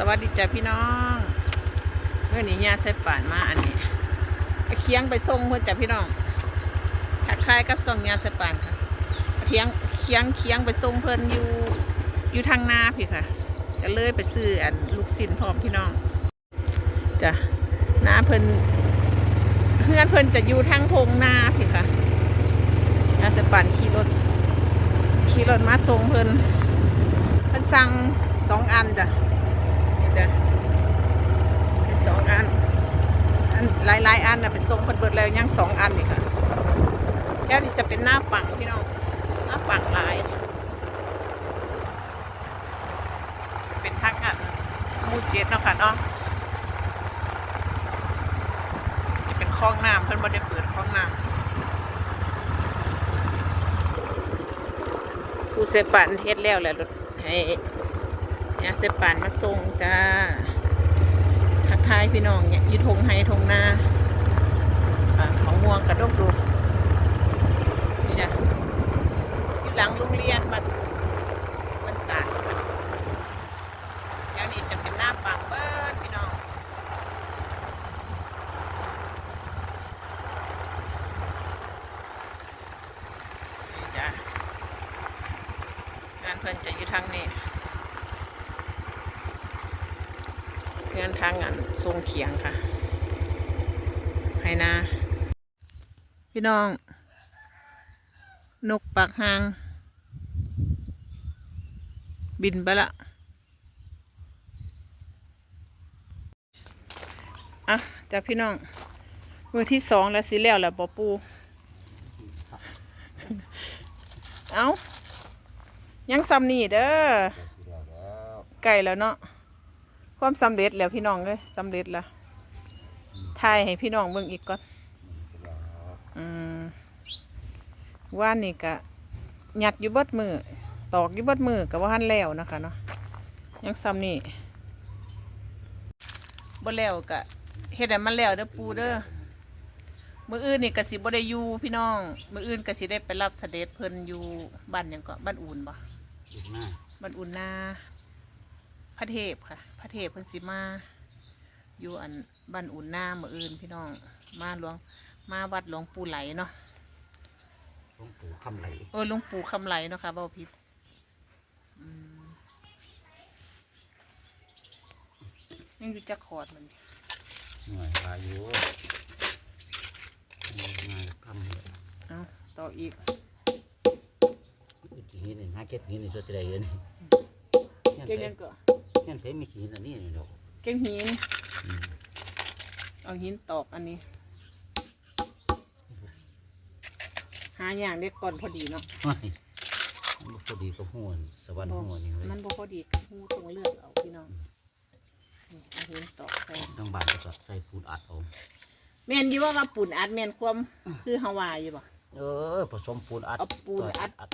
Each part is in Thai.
สวัสดีจ้ะพี่น้องเมื่อนี้ญาติใส่ป่านมาอันนี้ไปเคียงไปส่งเพื่อนจ้ะพี่น้องทักทายกับส่งญาติใส่ป่านค่ะเคียงเคียงเคียงไปส่งเพิ่อนอยู่อยู่ทางนาพี่ค่ะก็เลยไปซื้ออันลูกสินพร้อมพี่น้องจ้ะนาเพิ่อนเพื่อนเพิ่นจะอยู่ทางทงนาพี่ค่ะญาติใส่ป่านขี่รถขี่รถมาส่งเพิ่อนเพิ่นสั่งสองอันจ้ะ จ้ะสองอันอันหลายหลายอันนะไปส่งเพิ่นเบิดแล้วยังสองอันนี่ค่ะแล้วนี่จะเป็นหน้าปังพี่น้องหน้าปังหลายเป็นทักอันมูเจ็ดเนาะค่ะเนาะจะเป็นคลองน้ำเพิ่นบ่ได้เปิดคลองน้ำผู้เสพปันเทศแล้วแหละรถให้ อยจะป่านมาส่งจ้า ทักทายพี่น้องเนี่ยยืดทงไฮทงนาอของม่วงกระดกดูนี่จ้ะอยู่หลังโรงเรียนมาบันตาดแล้วนี่จะเป็นหน้าปากเบิดพี่น้อง นี่จ้ะงานเพิ่นจะอยู่ทางนี้ เงินทางงานทรงเขียงค่ะให้นาพี่น้อง นกปากหาง บินไปละอะจากพี่น้อง มือที่สองแล้วสิแล้วแหละปอปู เอายังซ้ำนี่เด้อไก่แล้วเนาะ ความสำเร็จแล้วพี่น้องเลยสำเร็จแล้วทายให้พี่น้องเบิ่งอีกก่อนอืมว่านนี่กะยัดอยู่เบิดมือตอกอยู่เบิดมือกับว่าหันแล้วนะคะเนาะยังซ้ำนี่บ่แล้วกะเฮ็ดให้มันแล้วเด้อปูเด้อมื้ออื่นนี่กะสิบ่ได้อยู่พี่น้อง มื้ออื่นกะสิได้ไปรับเสด็จเพิ่นอยู่บ้านหยังก็บ้านอุ่นบ่อีกหน้า บ้านอุ่นนาพระเทพค่ะพ ระเทพเพิ่นสิมา อยู่อันบ้านอุ่นนาเมื่ออื่นพี่น้อง มาหลวงมาวัดหลวงปู่ไหลเนาะหลวงปู่คำไหลเออหลวงปู่คำไหลเนาะค่ะเบาพิษอืมยังอยู่จักขอดมันหน่วยพายุงานคำเลยเอาต่ออีกขี้หินนี่หาเก็บหินในสวนเสด็จนี่เก่งยังก็ เงี้ยเพมีขี้หินอันนี้นี่ดอกเก่งหินอืมเอาหินตอกอันนี้ หาอย่างได้ก่อนพอดีเนาะเฮ้ยมันบ่พอดีกับหัวสวรรค์หัวนี่เลยมันบ่พอดีกับหูตรงเลือกเอาพี่น้องนี่เอาหินตอกใส่ต้องบานก็ใส่ปูนอัดเอาแม่นอยู่ว่าว่าปุ่นอัดแม่นความคือฮาวายอยู่บ่ เออผสมปูนอัดเอาปูนอัดอัด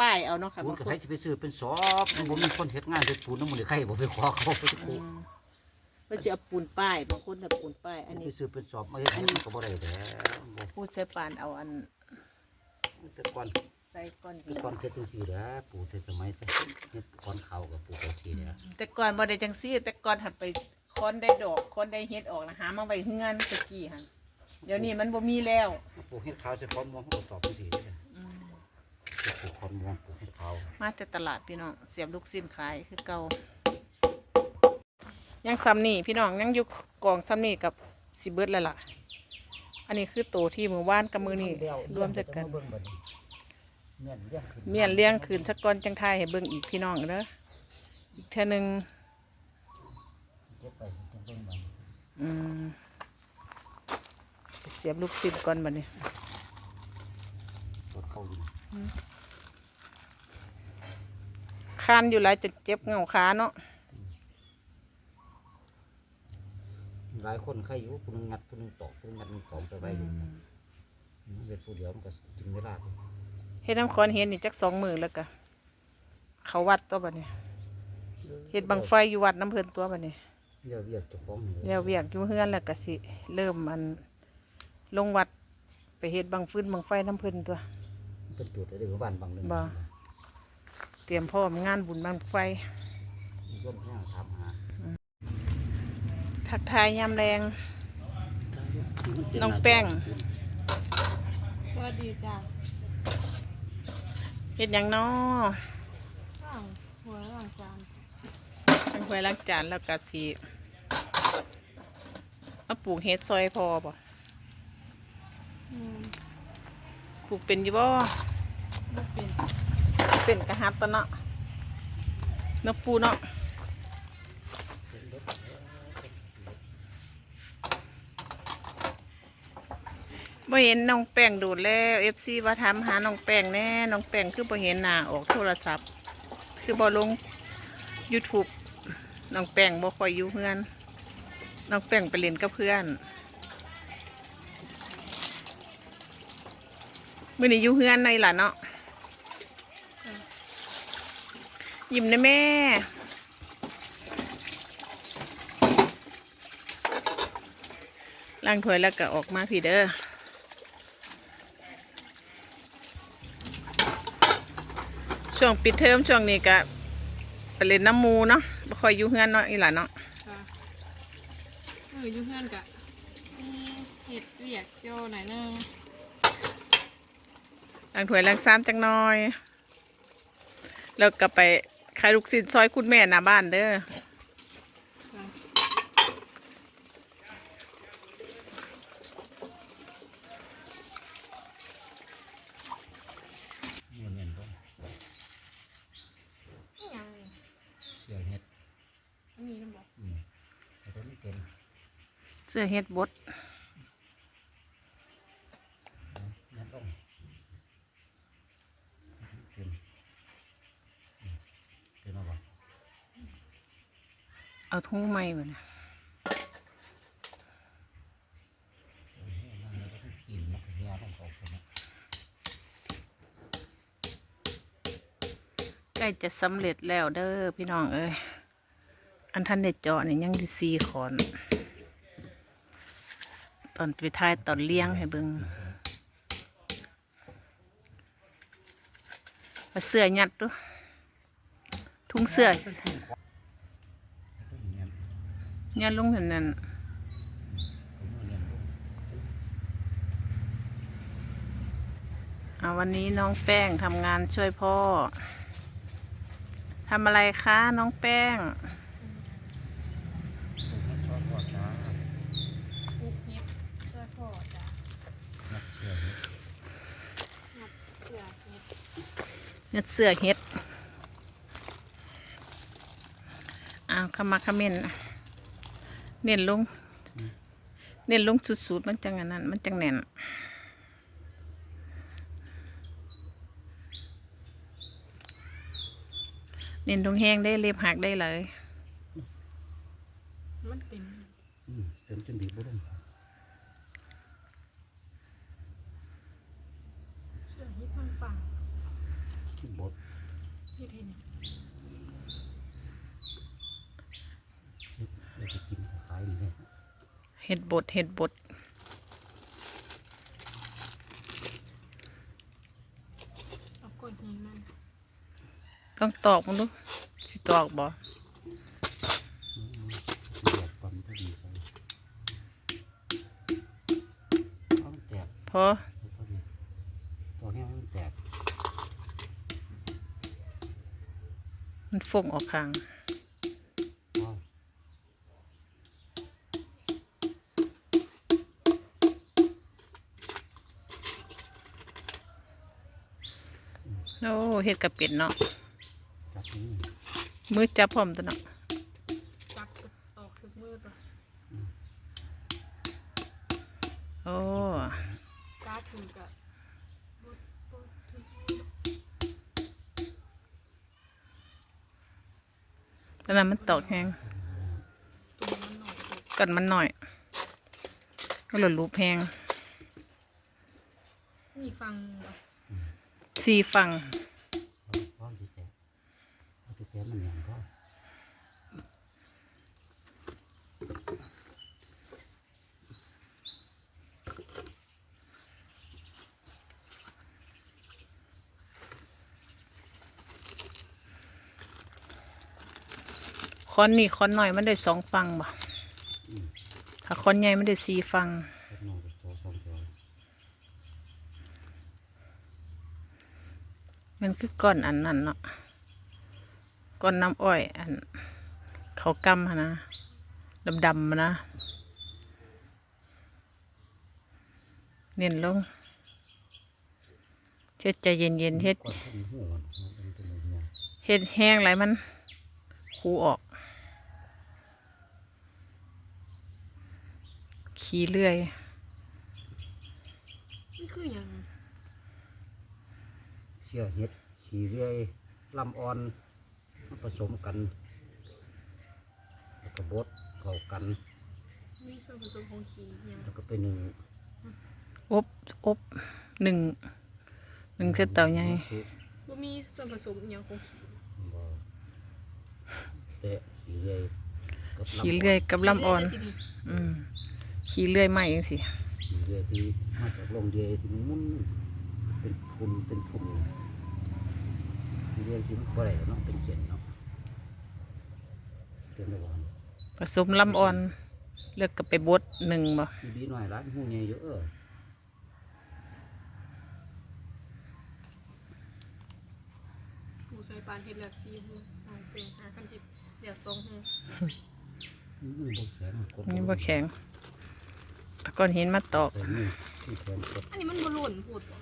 ป้ายเอาเนาะค่ะปูนบางก็คนให้สิไปซื้อเป็นสอบมันบ่มีคนเฮ็ดงานเฮ็ดปูนน้ำมันไข่บ่ไปขอเขาไปอืมเพิ่นจะเอาปูนป้ายบางคนน่ะปูนป้ายอันไปนี้ซื้อเป็นสอบมาเฮ็ดให้มันก็บ่ได้แหล้วบ่พูดใส่ปานเอาอันแต่ก่อนใส่ก้อนแต่ก่อนเฮ็ดจังซี่แหละปู่ใส่สมัยแต่เฮ็ดก่อนเขากับปู่เขาทีแหละแต่ก่อนบ่ได้จังซี่ แต่ก่อนหัดไปค้อนได้ดอกค้อนได้เฮ็ดออกนะหามาไว้เฮือนตะกี้หั่นเดี๋ยวนี้มันบ่มีแล้วปลูกเห็ดขาวใส่คอนมวงเขาก็ตอบไม่ดีเลยอืม ปลูกคอนมวงปลูกเห็ดขาวมาแต่ตลาดพี่น้องเสียบลูกสิ้นขายคือเก่ายังซ้ำนี่พี่น้องยังอยู่กองซ้ำนี่กับสิเบิร์ดแล้วล่ะ อันนี้คือโตที่หมือว่านกับมือนี่รวมจัดกัน เมียนเลี้ยงขึ้นเมียนเลี้ยงคืนสักก้อนจังไทยให้เบิ่งอีกพี่น้องเด้ออีกเท่านึงเก็บไปจังเบิ่งมันอืมไปเสียบลูกศิษย์ก่อนบัดนี้ ปวดเข้าอยู่ คานอยู่หลายจนเจ็บเหงาขาเนาะหลายคนใครอยู่คนนึงงัดคนนึงตอกคนนึงงัดคนนึงของไปไว้อยู่เวทผู้เดียวมันก็ถึงเวลาเฮ็ดน้ำคอนเฮ็ดนี่จักสองมือแล้วก็เขาวัดตัวบัดนี้เฮ็ดบังไฟอยู่วัดน้ำเพิ่นตัวบัดนี้เรียกเรียกเจ้าของนี่แล้วเวียกอยู่เฮือนแล้วก็สิ เริ่มมันลงวัดไปเฮ็ดบังฟืนบังไฟน้ำเพิ่นตัว เป็นจุดอะไรบ้านบางหนึงบ่ เตรียมพร้อมงานบุญบังไฟบย่นแห้งถามหาทักทายยามแรง น้องแป้ง สวัสดีจ้ะเฮ็ดหยังน้อข้างหัวหลังจานทั้งถ้วยล้างจานแล้วก็สิมาปลูกเฮ็ดซอยพอบ่อืมปลูกเป็นอยู่บ่บ่เป็น เป็นกระหับตะเนาะเนาะปูเนาะบ่เห็นน้องแป้งดูแล้ว FC ว่าถามหาน้องแป้งแน่น้องแป้งคือบ่เห็นหน้าออกโทรศัพท์ คือบ่ลง YouTube น้องแป้งบ่ค่อยอยู่เพื่อนน้องแป้งไปเล่นกับเพื่อนมื้อนี้อยู่เพื่อนในล่ะเนาะ ยิ้มนะแม่ ล้างถ้วยแล้วก็ออกมาพี่เด้อช่วงปิดเทอมช่วงนี้ก็ไปเล่นน้ำหมูเนาะบ่ค่อยอยู่เฮือนเนาะอีหล่ะเนาะค่ะเอออยู่เพื่อนกะมีเห็ดเวียกโจหน่อยนึงล้างถ้วยล้างซ้ำจังน้อย แล้วก็ไป ขายลูกศิษย์ซอยคุณแม่หน้าบ้านเด้อค่ะเงินเงินก็นี่ยังนี่เสียเฮ็ดอันนี้น้ำบอกอืมแต่ตัวนี้เป็นเสื้อเฮ็ดบด นั่นต้องเป็นอืมเป็นเอาบ่ เอาทุ่งไม้มานะเออนั่นแล้วก็ต้องปีนะใกล้จะสำเร็จแล้วเด้อพี่น้องเอ้ย อันท่านได้เจาะนี่ยังอยู่ซีขอน ตอนไปท้ายตอนเลี้ยงให้เบิงเอาเสื้อยัดดู ทุ่งเสื้อ ยัดลงนั่นนั่นผมเรียนต้องเอาวันนี้น้องแป้งทำงานช่วยพ่อทำอะไรคะน้องแป้งผมให้ชอบพ่อจ้าปุ๊กเห็ดช่วยพ่อจ้ะนักเชื่อเฮ็ดงัดเสือเห็ดยัดเสื้อเฮ็ดอ้าวขมาขมิ้น เน้นลง เน้นลงสุดๆ มันจังอันนั้น มันจังแน่น เน้นลงแห้งได้เล็บหักได้เลย มันเป็นอืมเต็มจนดีบ่ลงเสือเห็ดมันฝังบดเห็ดเห็ดเนี่ย เฮ็ดแล้วก็กินขายนี่แหละ เห็ดบดเห็ดบดเอาก้อนหินมันต้องตอกมันดูสิตอกบ่อืมเดือดก่อนก็ดีใส่เอามันแตกพอแล้วก็ดีตัวนี้มันแตก มันฟงออกข้าง โอ้เห็ดกระเป็ดเนาะจับนี่มือจับพร้อมตัวเนาะจับกับตอกถึกมือตัวโอ้กาดถึงกะบดบดถึงมือตอนนั้นมันตอกแห้งตัวมันหน่อยเด็กกันมันหน่อย ก็หลุดรูปแห้งมีฟังบ่สีฟังพร้อ มที่แตกเอาที่แตกมันอย่งก็อนนี่คอนหน่อยมันได้สองฟังบ่อืมถ้าคอนใหญ่มันได้สี่ฟัง เล็กน้อยก็โตสองตัว มันคือก้อนอันนั้นเนาะก้อนน้ำอ้อย อัน เขากำนะดำๆนะเน้นลงเฮ็ดใจเย็นๆเฮ็นขึ้นหัวมันเป็นตัวเมียเฮ็ดแห้งไรมัน คูออก ขี้เลื่อยนี่คือยัง เสียเห็ดขี้เรื่อยลำอ่อนมาผสมกันแล้วก็บดเข้ากันนี่คือผสมของขี้หยังแล้วก็เป็นหนึ่งอบอบหนึ่งหนึ่งเส้นเต่าใหญ่สุกบ่มีส่วนผสมอิหยังของขี้บ่เตะขี้เรื่อยกับลำขี้เลื่อยกับลำอ่อนขี้เลื่ยอืมขี้เลื่อยไหมจังสิขี้เรื่อยที่มาจากลงเดือยที่มันมุน เป็นฝุ่นเป็นฝุ่นขี้เรื่อยที่มันบ่ได้เนาะเป็นเส้นเนาะเต็มไปหมดผสมลำอ่อน เลือกกับไปบดหนึ่งบ่มีดีหน่อยร้านหูใหญ่เยอะเออหมูใส่ปานเฮ็ดแล้ว4หูเอาเป็นหาคันเฮ็ดแล้ว2หูมือบ่แข็งกดนี่บ่แข็งเอาก้อนหินมาตอกใส่มือที่แข็งกดอันนี้มันบ่หล่นพูดบ่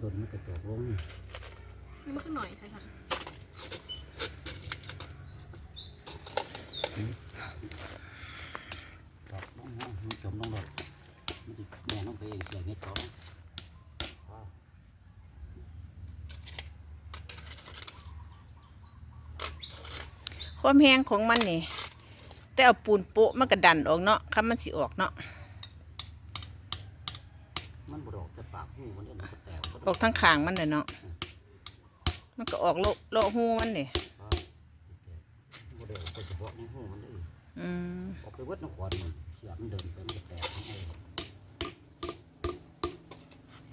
โดนมันกระจกลงนี่มันคือหน่อยไททันตอกลงนะมันจมลงเลยมันจะแม่ลงไปเองเสียงเฮ็ดเขาว้าวความแห้งของมันนี่ แต่เอาปูนโปะมันก็ดันออกเนาะคันมันสิออกเนาะ มันบดออกแต่ปากหูมันเอ็นมันก็แตกก็ ออกทั้งขางมันเลยเนาะ มันก็ออกโลโลหูมันนี่บดออกไปเฉพาะในหูมันเลยอืมออกไปเวิดน้ำขวานมันเสียมันเดินไปมันก็แตกทั้งไอ้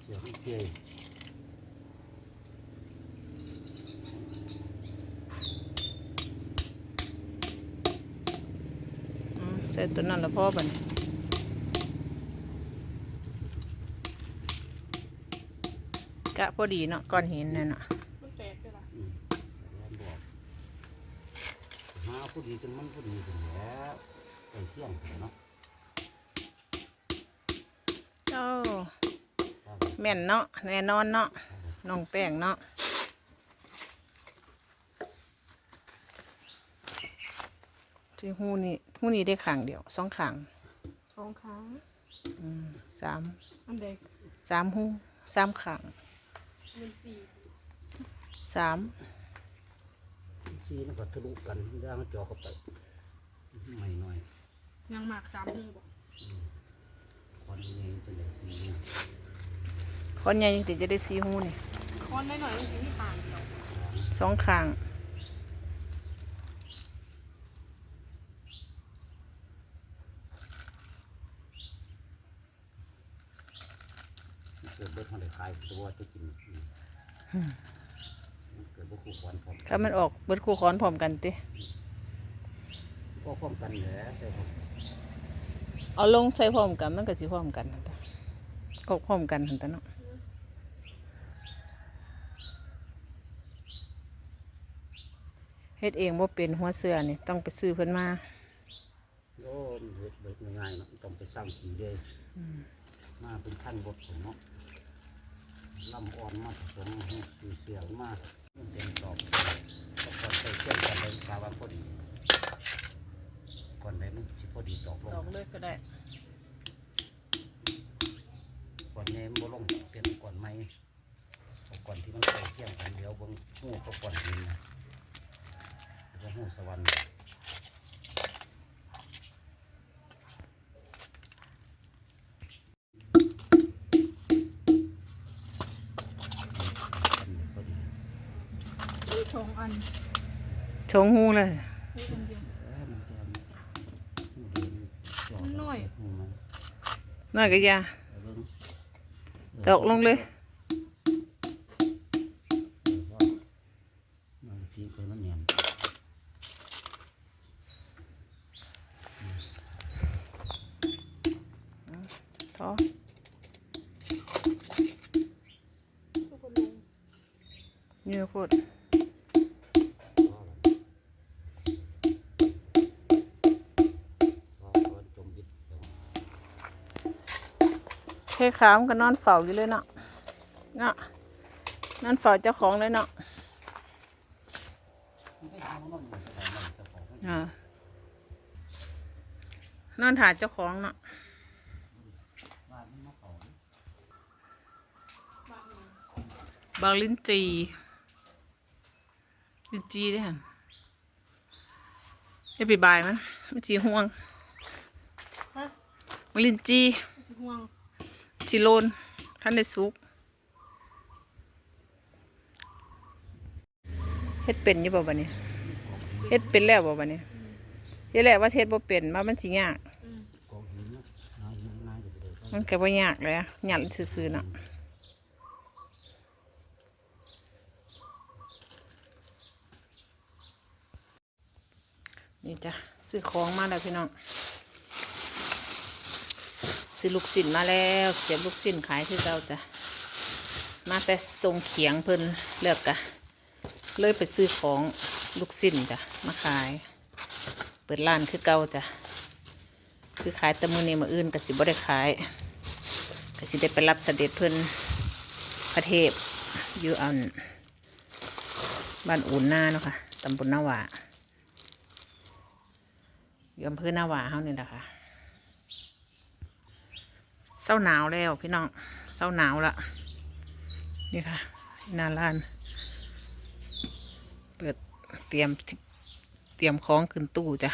เสียมันเกยอืมใส่ตัวนั้นแล้วพ่อบัดน กะพอดีเนาะก้อนหินนั่นน่ะมันแตกได้ล่ะอืมแล้วบอกหาผู้ดีจนมันผู้ดีจนแล้วไปเที่ยงเนาะโอ้แม่นเนาะแน่นอนเนาะน้องแป้งเนาะที่หูนี่หูนี่ได้ขางเดียวสองขางสองครั้งอืมสามอันใดสามหูสามขา งมันสี่สามซีมันก็ทะลุกันย่างมันจอเข้าไปไม่น้อยยังหมากสามหูบ่คนนี้จะได้ซีเนี่ยคนใหญ่ยังติจะได้สี่หูนี่ค้อนน้อยๆมันสิมีปานเดียวสองขาง เกิ ดเบิดทางไหนขายตัวจะกินมันเกิดบ่คู่ควรพร้อมถ้ามันออกเบิดคู่ค้อนพร้อมกันติ ก็พร้อมกันแหละใช่ครับเอาลงใส่พร้อมกันมันก็สิพร้อมกันหั่นตะก็พร้อมกันหั่นตะเนาะเฮ็ดเองบ่เป็นหัวเสือนี่ต้องไปซื้อเพิ่นมาโอ้มันเฮ็ดเบิดง่ายๆเนาะต้องไปสร้างขีเลยมาเป็นขั้นบดผมเนาะ ลำอ่อนมาผสมสีเสียงมากเต็มตอบก็พอใส่เครื่องกันเลยกาว่าพอดี ก่อนไหนมันสิพอดีตอกลตอกเลยก็ได้ก่อนแหนมบ่ลงเปลี่ยนก่อนไหมเอาก่อนที่มันใส่เที่ยงกันเดี๋ยวเบิ่งหูก็ก่อนดินนะแล้วหูสวรรค์ ชองอันชงหูเลยน้อยน้อยก็อยา ตกลงเลยท้อ เฮ้ขามก็นอนเฝ้าอยู่เลยเนาะเนาะนอนเฝ้าเจ้าของเลยเนาะนอนถ่านอนหาเจ้าของเนาะบางลิ้นจีลิ้นจีเด้ฮะไอ้ปีบายมันมันจีห่วงฮะบางลิ้นจีห่วง จีโลนท่านได้สุกเฮ็ดเป็นอยู่บ่บัดนี้เฮ็ดเป็นแล้วบ่บัดนี้เฮ็ดแล้วว่าเฮ็ดบ่เป็นว่ามันสิยากมันก็บ่ยากเลยหยัดซื่อๆนาะนี่จ้ะซื้อของมาแล้วพี่น้อง ซื้อลูกสิ้นมาแล้วเสียบลูกสิ้นขายคือเราจะมาแต่ทรงเขียงเพิ่นเลือกกะเลยไปซื้อของลูกสิ้นจ้ะมาขาย เปิดร้านคือเก่าจ้ะคือขายต่มื้อนี้มื้ออื่นก็สิบ่ได้ขายก็สิได้ไปรับเสด็จเพิ่นพระเทพอยู่อันบ้านอุ่นหน้าเนาะค่ะตำบลนาหวาอยู่อำเภอนาหวาเฮานี่แหละค่ะ เศร้าหนาวแล้วพี่น้องเศร้าหนาวละนี่ค่ะนาลานเปิดเตรียมเตรียมของขึ้นตู้จ้ะ